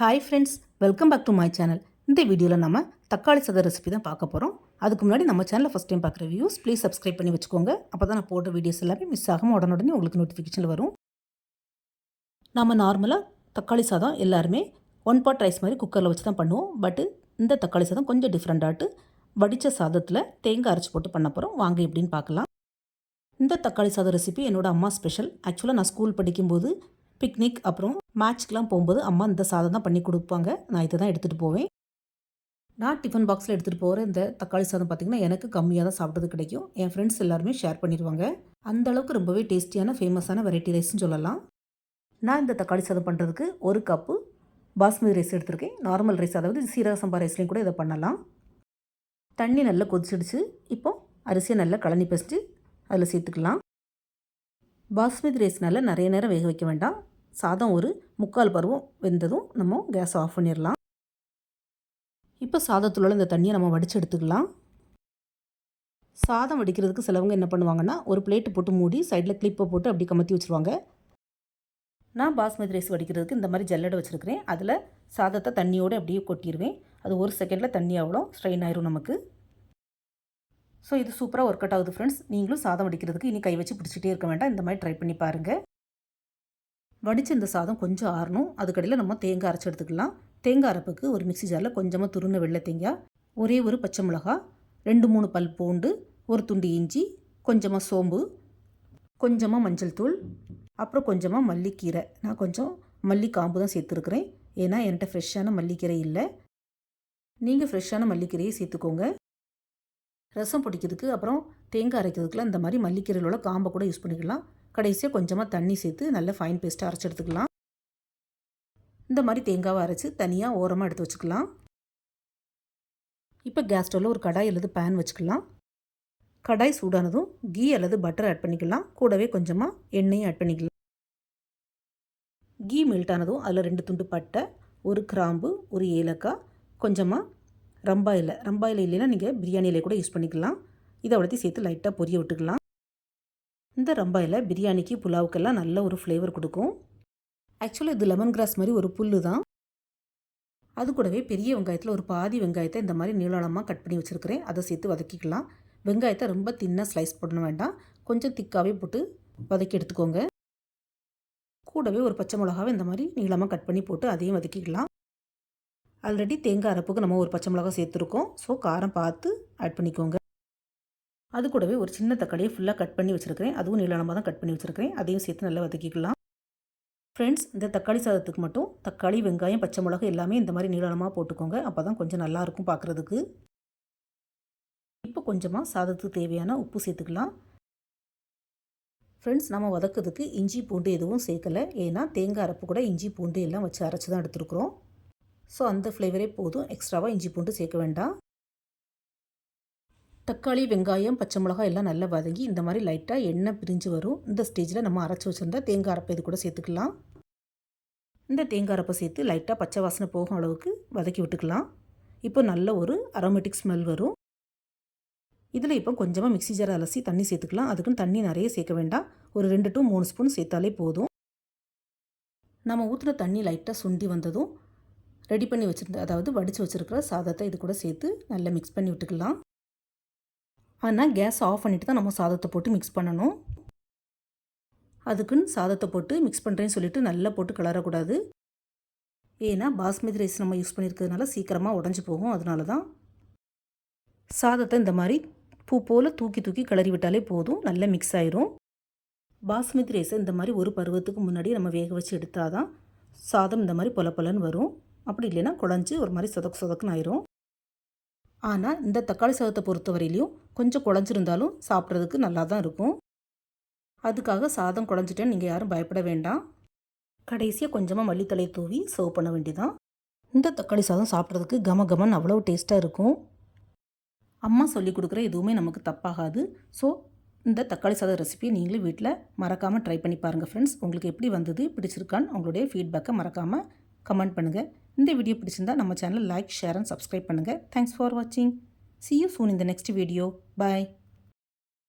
Hi friends welcome back to my channel இந்த வீடியோவில் நம்ம தக்காளி சாதம் ரெசிபி தான் பார்க்க போகிறோம் அதுக்கு முன்னாடி நம்ம சேனலில் ஃபஸ்ட் டைம் பார்க்குற வியூஸ் ப்ளீஸ் சப்ஸ்கிரைப் பண்ணி வச்சுக்கோங்க. அப்போ தான் நான் போடுற வீடியோஸ் எல்லாமே மிஸ் ஆகாமல் உடனுடனே உங்களுக்கு நோட்டிஃபிகேஷன் வரும். நம்ம நார்மலாக தக்காளி சாதம் எல்லாருமே ஒன் பாட் ரைஸ் மாதிரி குக்கரில் வச்சு தான் பண்ணுவோம். பட்டு இந்த தக்காளி சாதம் கொஞ்சம் டிஃப்ரெண்ட்டாட்டு வடித்த சாதத்தில் தேங்காய் அரைச்சி போட்டு பண்ண போகிறோம் வாங்க எப்படின்னு பார்க்கலாம். இந்த தக்காளி சாதம் ரெசிபி என்னோட அம்மா ஸ்பெஷல் ஆக்சுவலாக நான் ஸ்கூல் படிக்கும்போது பிக்னிக் அப்புறம் மேட்ச்க்கெலாம் போகும்போது அம்மா இந்த சாதம் தான் பண்ணி கொடுப்பாங்க. நான் இதை தான் எடுத்துகிட்டு போவேன். நான் டிஃபன் பாக்ஸில் எடுத்துகிட்டு போகிற இந்த தக்காளி சாதம் பார்த்திங்கன்னா எனக்கு கம்மியாக தான் சாப்பிட்றது கிடைக்கும். என் ஃப்ரெண்ட்ஸ் எல்லாருமே ஷேர் பண்ணிடுவாங்க அந்த அளவுக்கு ரொம்பவே டேஸ்டியான ஃபேமஸான வெரைட்டி ரைஸ்னு சொல்லலாம். நான் இந்த தக்காளி சாதம் பண்ணுறதுக்கு ஒரு கப்பு பாஸ்மதி ரைஸ் எடுத்திருக்கேன். நார்மல் ரைஸ் அதாவது சீரக சம்பா ரைஸ்லேயும் கூட இதை பண்ணலாம். தண்ணி நல்லா கொதிச்சிடுச்சு. இப்போ அரிசியை நல்லா கலனி பசிச்சு அதில் சேர்த்துக்கலாம். பாஸ்மதி ரைஸ்னால நிறைய நேரம் வேக வைக்க வேண்டாம். சாதம் ஒரு முக்கால் பருவம் வெந்ததும் நம்ம கேஸ் ஆஃப் பண்ணிடலாம். இப்போ சாதத்தில் இந்த தண்ணியை நம்ம வடித்து எடுத்துக்கலாம். சாதம் வடிக்கிறதுக்கு சிலவங்க என்ன பண்ணுவாங்கன்னா ஒரு பிளேட்டு போட்டு மூடி சைடில் கிளிப்பை போட்டு அப்படி கமத்தி வச்சுருவாங்க. நான் பாஸ்மதி ரைஸ் வடிக்கிறதுக்கு இந்த மாதிரி ஜல்லடை வச்சுருக்கிறேன். அதில் சாதத்தை தண்ணியோடு அப்படியே கொட்டிடுவேன் அது ஒரு செகண்டில் தண்ணி அவ்வளோ ஸ்ட்ரெயின் ஆயிரும் நமக்கு. ஸோ இது சூப்பராக ஒர்க் அவுட் ஆகுது ஃப்ரெண்ட்ஸ் நீங்களும் சாதம் வடிக்கிறதுக்கு இனி கை வச்சு பிடிச்சிட்டே இருக்க வேண்டாம். இந்த மாதிரி ட்ரை பண்ணி பாருங்கள் வடிச்சிருந்த இந்த சாதம் கொஞ்சம் ஆறணும். அதுக்கடையில் நம்ம தேங்காய் அரைச்சி எடுத்துக்கலாம். தேங்காய் அரைப்புக்கு ஒரு மிக்சி ஜாரில் கொஞ்சமாக துருண வெள்ளை தேங்காய் ஒரே ஒரு பச்சை மிளகா ரெண்டு மூணு பல் பூண்டு ஒரு துண்டு இஞ்சி கொஞ்சமாக சோம்பு கொஞ்சமாக மஞ்சள் தூள் அப்புறம் கொஞ்சமாக மல்லிக்கீரை. நான் கொஞ்சம் மல்லி காம்பு தான் சேர்த்துருக்குறேன். ஏன்னா என்கிட்ட ஃப்ரெஷ்ஷான மல்லிக்கீரை இல்லை. நீங்கள் ஃப்ரெஷ்ஷான மல்லிக்கீரையை சேர்த்துக்கோங்க. ரசம் பிடிக்கிறதுக்கு அப்புறம் தேங்காய் அரைக்கிறதுக்குலாம் இந்த மாதிரி மல்லிக்கீரையில் உள்ள காம்பை கூட யூஸ் பண்ணிக்கலாம். கடைசியாக கொஞ்சமாக தண்ணி சேர்த்து நல்லா ஃபைன் பேஸ்ட்டாக அரைச்சி எடுத்துக்கலாம். இந்த மாதிரி தேங்காவை அரைச்சி தனியாக ஓரமாக எடுத்து வச்சுக்கலாம். இப்போ கேஸ் ஸ்டவ்வில் ஒரு கடாய் அல்லது பேன் வச்சுக்கலாம். கடாய் சூடானதும் கீ அல்லது பட்டர் ஆட் பண்ணிக்கலாம். கூடவே கொஞ்சமாக எண்ணெயும் ஆட் பண்ணிக்கலாம். கீ மெல்ட் ஆனதும் அதில் ரெண்டு துண்டு பட்டை ஒரு கிராம்பு ஒரு ஏலக்காய் கொஞ்சமாக ரம்பா இலை ரம்பா இலை இல்லைன்னா நீங்கள் பிரியாணி இலை கூட யூஸ் பண்ணிக்கலாம். இதை அவ்வளோத்தையும் சேர்த்து லைட்டாக பொரிய விட்டுக்கலாம். இந்த ரம்பா இலை பிரியாணிக்கு புலாவுக்கெல்லாம் நல்ல ஒரு ஃப்ளேவர் கொடுக்கும். ஆக்சுவலாக இது லெமன் கிராஸ் மாதிரி ஒரு புல் தான். அது கூடவே பெரிய வெங்காயத்தில் ஒரு பாதி வெங்காயத்தை இந்த மாதிரி நீளமாக கட் பண்ணி வச்சுருக்கிறேன். அதை சேர்த்து வதக்கிக்கலாம். வெங்காயத்தை ரொம்ப தின்னாக ஸ்லைஸ் பண்ண வேண்டாம். கொஞ்சம் திக்காகவே போட்டு வதக்கி எடுத்துக்கோங்க. கூடவே ஒரு பச்சை மிளகாவை இந்த மாதிரி நீளமாக கட் பண்ணி போட்டு அதையும் வதக்கிக்கலாம். ஆல்ரெடி தேங்காய் அரைப்புக்கு நம்ம ஒரு பச்சை மிளகா சேர்த்துருக்கோம். ஸோ காரம் பார்த்து ஆட் பண்ணிக்கோங்க. அது கூடவே ஒரு சின்ன தக்காளியை ஃபுல்லாக கட் பண்ணி வச்சுருக்கிறேன். அதுவும் நீளமாக தான் கட் பண்ணி வச்சுருக்கிறேன். அதையும் சேர்த்து நல்லா வதக்கிக்கலாம். ஃப்ரெண்ட்ஸ் இந்த தக்காளி சாதத்துக்கு மட்டும் தக்காளி வெங்காயம் பச்சை மிளகு எல்லாமே இந்த மாதிரி நீளமாக போட்டுக்கோங்க. அப்போ தான் கொஞ்சம் நல்லாயிருக்கும் பார்க்குறதுக்கு இப்போ கொஞ்சமாக சாதத்துக்கு தேவையான உப்பு சேர்த்துக்கலாம். ஃப்ரெண்ட்ஸ் நம்ம வதக்கிறதுக்கு இஞ்சி பூண்டு எதுவும் சேர்க்கலை. ஏன்னா தேங்காய் அரைப்பு கூட இஞ்சி பூண்டு எல்லாம் வச்சு அரைச்சி தான் எடுத்துருக்குறோம். ஸோ அந்த ஃப்ளேவரே போதும். எக்ஸ்ட்ராவாக இஞ்சி பூண்டு சேர்க்க வேண்டாம். தக்காளி வெங்காயம் பச்சை மிளகாய் எல்லாம் நல்லா வதங்கி இந்த மாதிரி லைட்டாக எண்ணெய் பிரிஞ்சு வரும். இந்த ஸ்டேஜில் நம்ம அரைச்சி வச்சுருந்தா தேங்காய் அரைப்பை இது கூட சேர்த்துக்கலாம். இந்த தேங்காய் அரைப்பை சேர்த்து லைட்டாக பச்சை வாசனை போகும் அளவுக்கு வதக்கி விட்டுக்கலாம். இப்போ நல்ல ஒரு அரோமேட்டிக் ஸ்மெல் வரும். இதில் இப்போ கொஞ்சமாக மிக்சி ஜார் அலசி தண்ணி சேர்த்துக்கலாம். அதுக்குன்னு தண்ணி நிறைய சேர்க்க வேண்டாம். ஒரு ரெண்டு டு மூணு ஸ்பூன் சேர்த்தாலே போதும். நம்ம ஊற்றுன தண்ணி லைட்டாக சுண்டி வந்ததும் ரெடி பண்ணி வச்சுருந்த அதாவது வடித்து வச்சுருக்கிற சாதத்தை இது கூட சேர்த்து நல்லா மிக்ஸ் பண்ணி விட்டுக்கலாம். ஆனால் கேஸ் ஆஃப் பண்ணிவிட்டு தான் நம்ம சாதத்தை போட்டு மிக்ஸ் பண்ணணும். அதுக்குன்னு சாதத்தை போட்டு மிக்ஸ் பண்ணுறேன்னு சொல்லிட்டு நல்லா போட்டு கிளறக்கூடாது. ஏன்னா பாஸ்மதி ரைஸ் நம்ம யூஸ் பண்ணியிருக்கிறதுனால சீக்கிரமாக உடஞ்சி போகும் அதனால தான் சாதத்தை இந்த மாதிரி பூ போல் தூக்கி தூக்கி கிளறி விட்டாலே போதும் நல்லா மிக்ஸ் ஆயிரும். பாஸ்மதி ரைஸை இந்த மாதிரி ஒரு பருவத்துக்கு முன்னாடி நம்ம வேக வச்சு எடுத்தால் தான் சாதம் இந்த மாதிரி பொல பொலன்னு வரும். அப்படி இல்லைன்னா குழஞ்சி ஒரு மாதிரி சொதக்கு சொதக்குன்னு ஆயிரும். ஆனால் இந்த தக்காளி சாதத்தை பொறுத்த வரையிலையும் கொஞ்சம் குழஞ்சிருந்தாலும் சாப்பிட்றதுக்கு நல்லா தான் இருக்கும். அதுக்காக சாதம் குழஞ்சிட்டேன்னு நீங்கள் யாரும் பயப்பட வேண்டாம். கடைசியாக கொஞ்சமாக மல்லித்தலை தூவி சர்வ் பண்ண வேண்டியதான் இந்த தக்காளி சாதம் சாப்பிட்றதுக்கு கம கமன் அவ்வளோ டேஸ்ட்டாக இருக்கும். அம்மா சொல்லி கொடுக்குற எதுவுமே நமக்கு தப்பாகாது. ஸோ இந்த தக்காளி சாதம் ரெசிபியை நீங்களும் வீட்டில் மறக்காமல் ட்ரை பண்ணி பாருங்கள் ஃப்ரெண்ட்ஸ் உங்களுக்கு எப்படி வந்தது பிடிச்சிருக்கான்னு உங்களுடைய ஃபீட்பேக்கை மறக்காமல் கமெண்ட் பண்ணுங்கள் இந்த வீடியோ பிடிச்சிருந்தா நம்ம channel like share and subscribe பண்ணுங்கள் தேங்க்ஸ் ஃபார் வாட்சிங் சி யூ சூன் இந்த நெக்ஸ்ட் வீடியோ பாய்